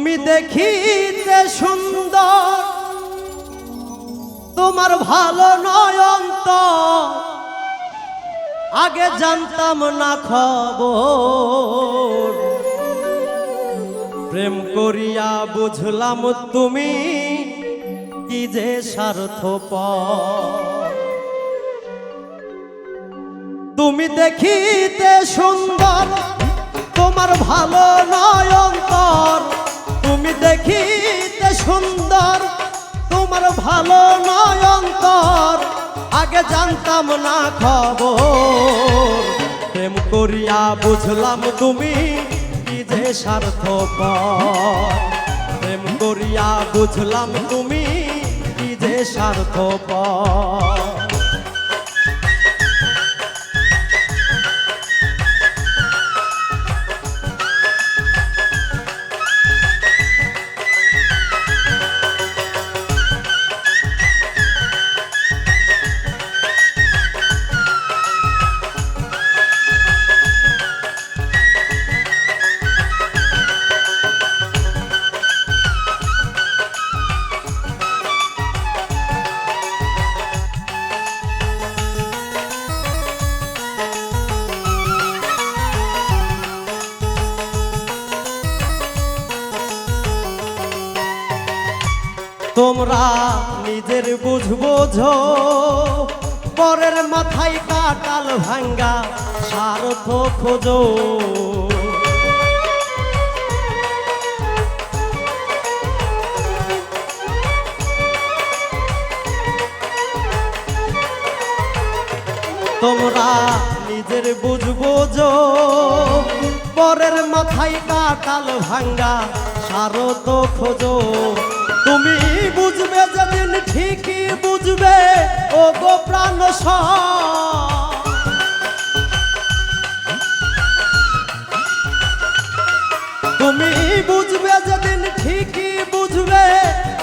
তুমি দেখিতে সুন্দর। তোমার ভালো নয় অন্তর। আগে জানতাম না খবর। প্রেম করিয়া বুঝলাম তুমি কি যে স্বার্থপ তুমি দেখিতে সুন্দর, তোমার ভালো নয় অন্তর। তুমি দেখিতে সুন্দর, তোমার ভালো নয় অন্তর। আগে জানতাম না খবর। প্রেম করিয়া বুঝলাম তুমি কি যে স্বার্থপর। প্রেম করিয়া বুঝলাম তুমি কি যে স্বার্থপর। তোমরা নিজের বুঝব ঝো পরের মাথায় কাটাল ভাঙ্গা স্বার্থ খোঁজো। তোমরা নিজের বুঝব জো পরের মাথায় কাটাল ভাঙ্গা সারো তো খোঁজো। তুমি বুঝবে যেদিন ঠিকই বুঝবে ও গো প্রাণ। তুমি বুঝবে যেদিন ঠিকই বুঝবে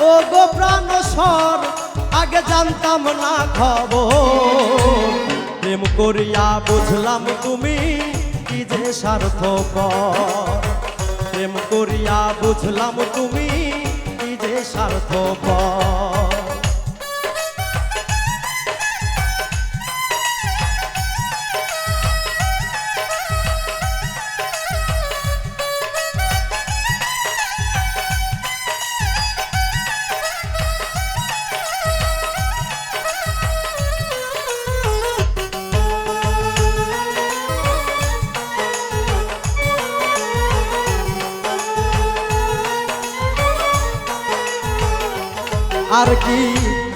ও গো প্রাণ স্বর আগে জানতাম না খবর। প্রেম করিয়া বুঝলাম তুমি কি যে স্বার্থপর। প্রেম করিয়া বুঝলাম তুমি স্বার্থপর আর কি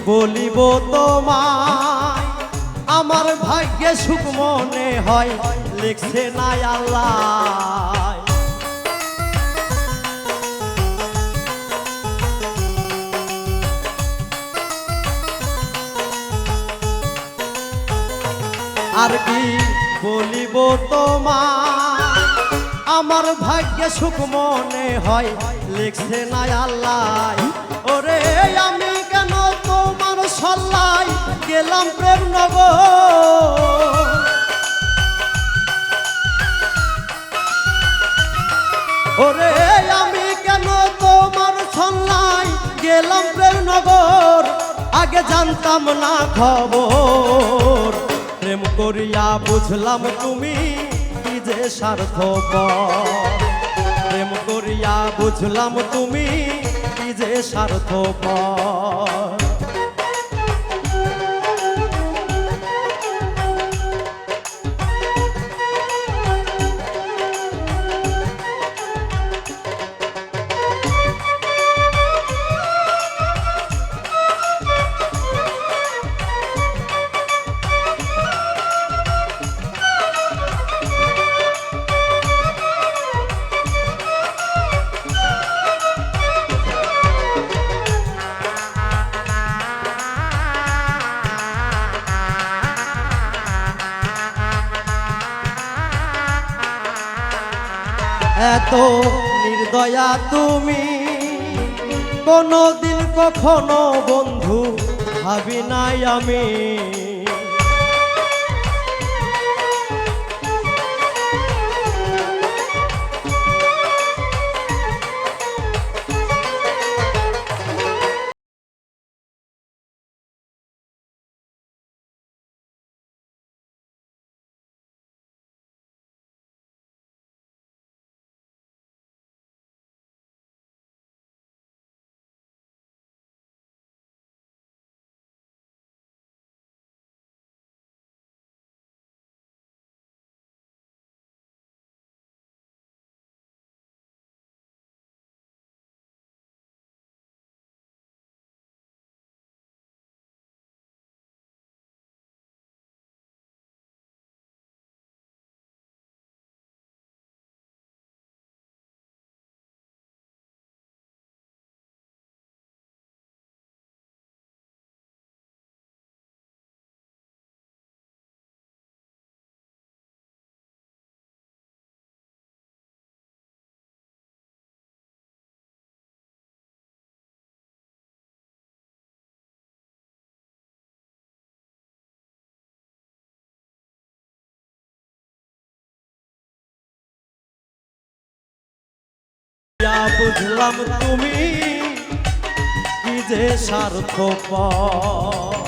বলিব তোমায়? আমার ভাগ্যে সুখ মনে হয়, লিখছে না আল্লাহ। আর কি বলিব তোমায়? আমার ভাগ্যে সুখ মনে হয়, লিখছে না আল্লাহ। ওরে, আমি তোমার গেলাম প্রেম নগর ওরে, আমি কেন তোমার সন্ন্যায়? গেলাম প্রেমনগর আগে জানতাম না খবর। প্রেম করিয়া বুঝলাম তুমি কি যে স্বার্থপর। প্রেম করিয়া বুঝলাম তুমি কি যে স্বার্থপর। এত নির্দয়া তুমি। কোনো দিন কখনো বন্ধু ভাবি নাই আমি। বুঝলাম তুমি কি যে স্বার্থপর